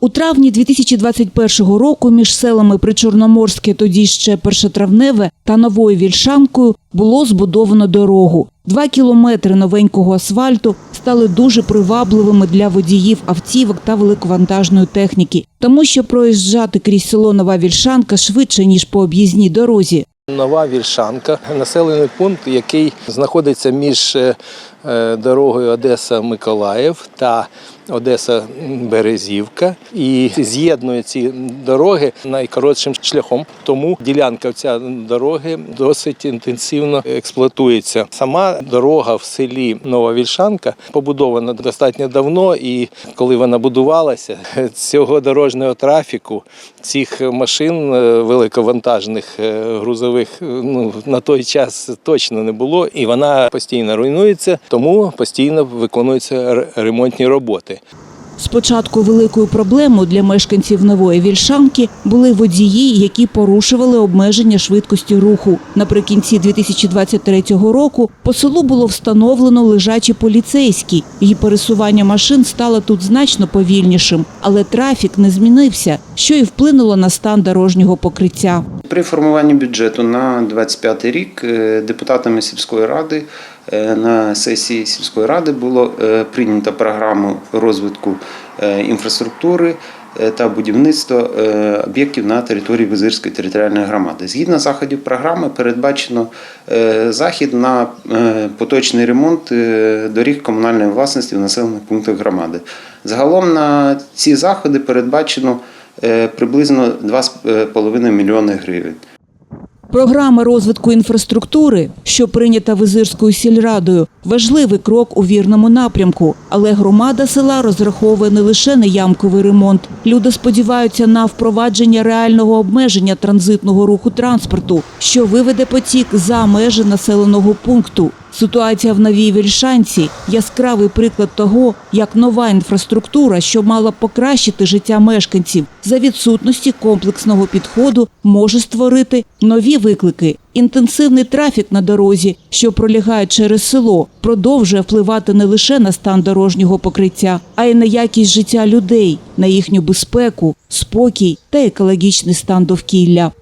У травні 2021 року між селами Причорноморське, тоді ще Першотравневе та Новою Вільшанкою було збудовано дорогу. Два кілометри новенького асфальту стали дуже привабливими для водіїв автівок та великовантажної техніки, тому що проїжджати крізь село Нова Вільшанка швидше ніж по об'їзній дорозі. Нова Вільшанка, населений пункт, який знаходиться між е, дорогою Одеса-Миколаїв та Одеса-Березівка і з'єднує ці дороги найкоротшим шляхом. Тому ділянка ця дороги досить інтенсивно експлуатується. Сама дорога в селі Нова Вільшанка побудована достатньо давно, і коли вона будувалася, цього дорожнього трафіку, цих машин е, великовантажних е, грузових е, ну, на той час точно не було, і вона постійно руйнується, тому постійно виконуються ремонтні роботи. Спочатку великою проблемою для мешканців нової Вільшанки були водії, які порушували обмеження швидкості руху. Наприкінці 2023 року по селу було встановлено лежачі поліцейські, і пересування машин стало тут значно повільнішим, але трафік не змінився, що і вплинуло на стан дорожнього покриття. При формуванні бюджету на 25 рік е, депутатами сільської ради е, на сесії сільської ради було е, прийнято програму розвитку інфраструктури е, та будівництва е, об'єктів на території Визирської територіальної громади. Згідно заходів програми, передбачено е, захід на е, поточний ремонт е, доріг комунальної власності в населених пунктах громади. Загалом на ці заходи передбачено е, приблизно 2,5 мільйони гривень. Програма розвитку інфраструктури, що прийнята Визирською сільрадою, важливий крок у вірному напрямку. Але громада села розраховує не лише на ямковий ремонт. Люди сподіваються на впровадження реального обмеження транзитного руху транспорту, що виведе потік за межі населеного пункту. Ситуація в Новій Вільшанці – яскравий приклад того, як нова інфраструктура, що мала покращити життя мешканців, за відсутності комплексного підходу може створити нові виклики. Інтенсивний трафік на дорозі, що пролягає через село, продовжує впливати не лише на стан дорожнього покриття, а й на якість життя людей, на їхню безпеку, спокій та екологічний стан довкілля.